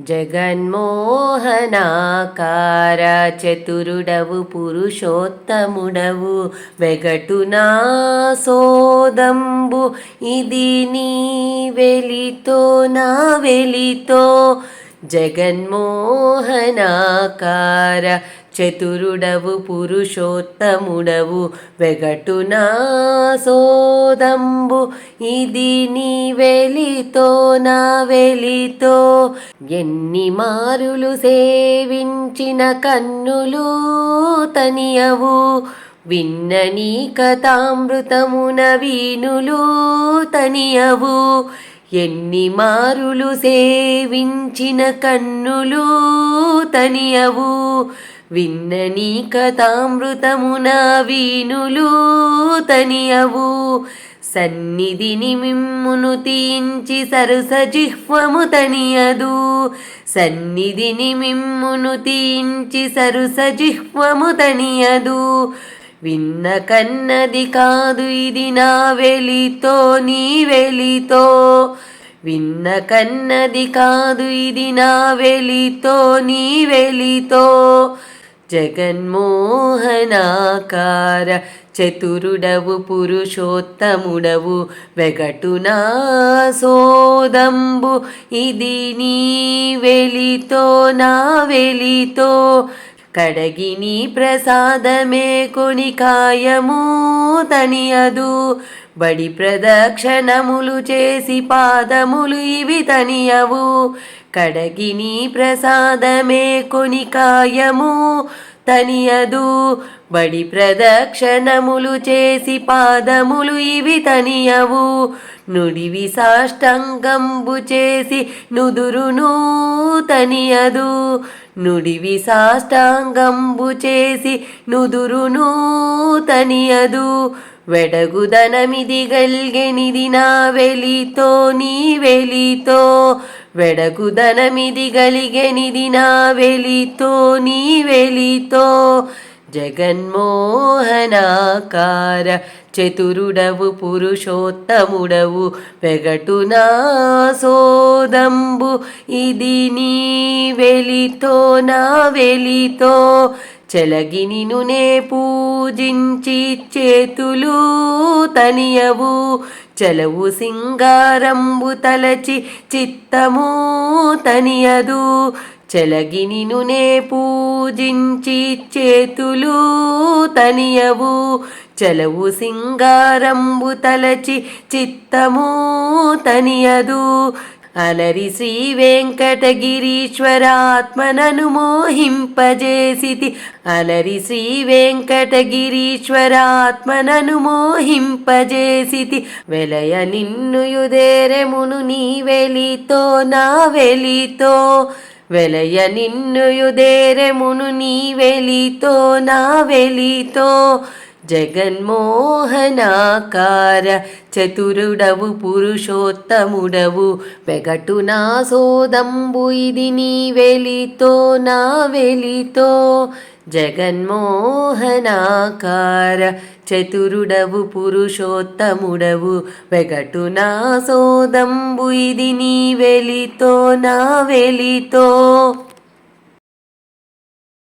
జగన్మోహనాకార చతురుడవు పురుషోత్తముడవు వెగటునా సోదంబు ఇది నీ వెలితో నా వెలితో. జగన్మోహనాకార చతురుడవు పురుషోత్తముడవు వెగటునా సోదంబు. ఇది నీ వెలితో నా వెలితో. ఎన్ని మారులు సేవించిన కన్నులు తనియవు. విన్ననీ కథామృతమున వీణులు తనియవు. ఎన్ని మారులు సేవించిన కన్నులు తనియవు. విన్న నీ కథామృతమున వీణులు తనియవు. సన్నిధిని మిమ్మును తీంచి సరస జిహ్వము తనియదు. సన్నిధిని మిమ్మును తీంచి సరుస జిహ్వము తనియదు. విన్న కన్నది కాదు ఇది నా వెలితో నీ వెలితో. విన్న కన్నది కాదు ఇది నా వెలితో నీ వెలితో. జగన్మోహనాకార చతురుడవు పురుషోత్తముడవు వెగటునా సోదంబు. ఇది నీ వెలితో నా వెలితో కడగిని ప్రసాదమే కొని కాయము తనియదు. బడి ప్రదక్షిణములు చేసి పాదములు ఇవి తనియవు. కడగిని ప్రసాదమే కొని కాయము తనియదు. బడి ప్రదక్షిణములు చేసి పాదములు ఇవి తనియవు. నుడివి సాష్టంగంబు చేసి నుదురును తనియదు. నుడివి సాష్టాంగంబు చేసి నుదురును తనియదు వెడగుదనమిది గల్గెనిది నా వెలితో నీ వెలితో. వెడగుదనమిది గలిగెనిది నా వెలితో నీ వెలితో. జగన్మోహనాకార చతురుడవు పురుషోత్తముడవు వెగటునా సోదంబు ఇది నీ వెలితో నా వెలితో చెలగినిను నే పూజించి చేతులు తనియవు చలవు సింగారంబు తలచి చిత్తము తనియదు చెలగినినునే నే పూజించి చేతులు తనియవు. చలవు సింగారంబు తలచి చిత్తము తనియదు. అలరి శ్రీ వెంకటగిరీశ్వరాత్మనను మోహింపజేసితి. అలరి శ్రీ వెంకటగిరీశ్వరాత్మనను మోహింపజేసితి. వెలయ నిన్ను యుదేరెమును నీ వెలితో నా వెలితో. వెలయ నిన్నుయుదేరెమును నీ వెలితో నా వెలితో. జగన్మోహనాకార చతురుడవు పురుషోత్తముడవు. పెగటు నా సోదంబు ఇది నీ వెలితో నా వెలితో. జగన్మోహనాకార చతురుడవు పురుషోత్తముడవు వెగటు నా సోదంబు ఇది నీ వెలితో నా వెలితో.